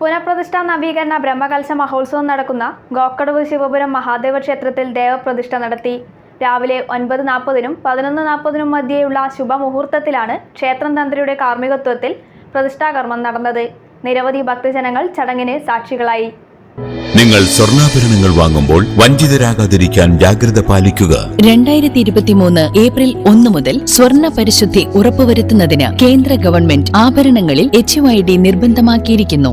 പുനഃപ്രതിഷ്ഠാ നവീകരണ ബ്രഹ്മകലശ മഹോത്സവം നടക്കുന്ന ഗോക്കടവ് ശിവപുരം മഹാദേവ ക്ഷേത്രത്തിൽ ദേവപ്രതിഷ്ഠ നടത്തി. രാവിലെ ഒൻപത് നാൽപ്പതിനും പതിനൊന്ന് നാൽപ്പതിനും മധ്യേയുള്ള ശുഭമുഹൂർത്തത്തിലാണ് ക്ഷേത്രം തന്ത്രിയുടെ കാർമ്മികത്വത്തിൽ പ്രതിഷ്ഠാകർമ്മം നടന്നത്. നിരവധി ഭക്തജനങ്ങൾ ചടങ്ങിന് സാക്ഷികളായി. നിങ്ങൾ സ്വർണാഭരണങ്ങൾ വാങ്ങുമ്പോൾ വഞ്ചിതരാകാതിരിക്കാൻ ജാഗ്രത പാലിക്കുക. രണ്ടായിരത്തി ഇരുപത്തിമൂന്ന് ഏപ്രിൽ ഒന്ന് മുതൽ സ്വർണ പരിശുദ്ധി ഉറപ്പുവരുത്തുന്നതിന് കേന്ദ്ര ഗവൺമെന്റ് ആഭരണങ്ങളിൽ എച്ച് ഐ ഡി നിർബന്ധമാക്കിയിരിക്കുന്നു.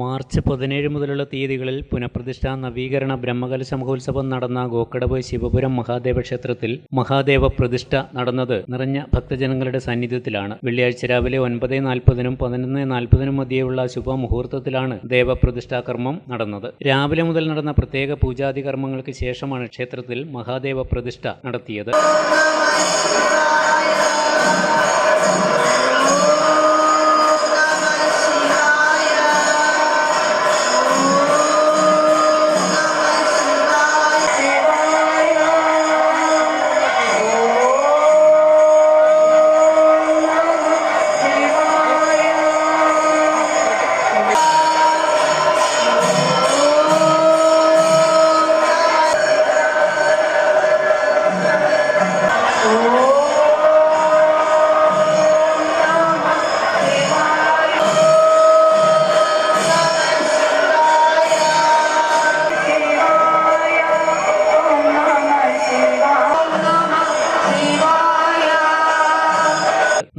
മാർച്ച് പതിനേഴ് മുതലുള്ള തീയതികളിൽ പുനഃപ്രതിഷ്ഠാ നവീകരണ ബ്രഹ്മകല മഹോത്സവം നടന്ന ഗോക്കടവ് ശിവപുരം മഹാദേവ ക്ഷേത്രത്തിൽ മഹാദേവ പ്രതിഷ്ഠ നടന്നത് നിറഞ്ഞ ഭക്തജനങ്ങളുടെ സാന്നിധ്യത്തിലാണ്. വെള്ളിയാഴ്ച രാവിലെ ഒൻപത് നാൽപ്പതിനും പതിനൊന്ന് നാൽപ്പതിനും മധ്യേയുള്ള ശുഭമുഹൂർത്തത്തിലാണ് ദേവപ്രതിഷ്ഠാ കർമ്മം നടന്നത്. രാവിലെ മുതൽ നടന്ന പ്രത്യേക പൂജാതി കർമ്മങ്ങൾക്ക് ശേഷമാണ് ക്ഷേത്രത്തിൽ മഹാദേവ പ്രതിഷ്ഠ നടത്തിയത്.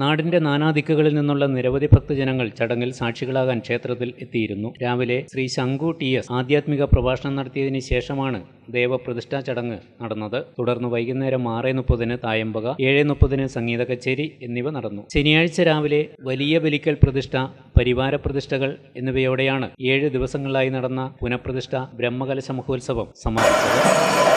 നാടിന്റെ നാനാദിക്കുകളിൽ നിന്നുള്ള നിരവധി ഭക്തജനങ്ങൾ ചടങ്ങിൽ സാക്ഷികളാകാൻ ക്ഷേത്രത്തിൽ എത്തിയിരുന്നു. രാവിലെ ശ്രീ ശങ്കു ടി എസ് ആധ്യാത്മിക പ്രഭാഷണം നടത്തിയതിനു ശേഷമാണ് ദേവപ്രതിഷ്ഠാ ചടങ്ങ് നടന്നത്. തുടർന്ന് വൈകുന്നേരം ആറ് മുപ്പതിന് തായമ്പക ഏഴ് മുപ്പതിന് സംഗീത കച്ചേരി എന്നിവ നടന്നു. ശനിയാഴ്ച രാവിലെ വലിയ ബലിക്കൽ പ്രതിഷ്ഠ പരിവാര പ്രതിഷ്ഠകൾ എന്നിവയോടെയാണ് ഏഴ് ദിവസങ്ങളിലായി നടന്ന പുനഃപ്രതിഷ്ഠ ബ്രഹ്മകലശ മഹോത്സവം സമാപിച്ചത്.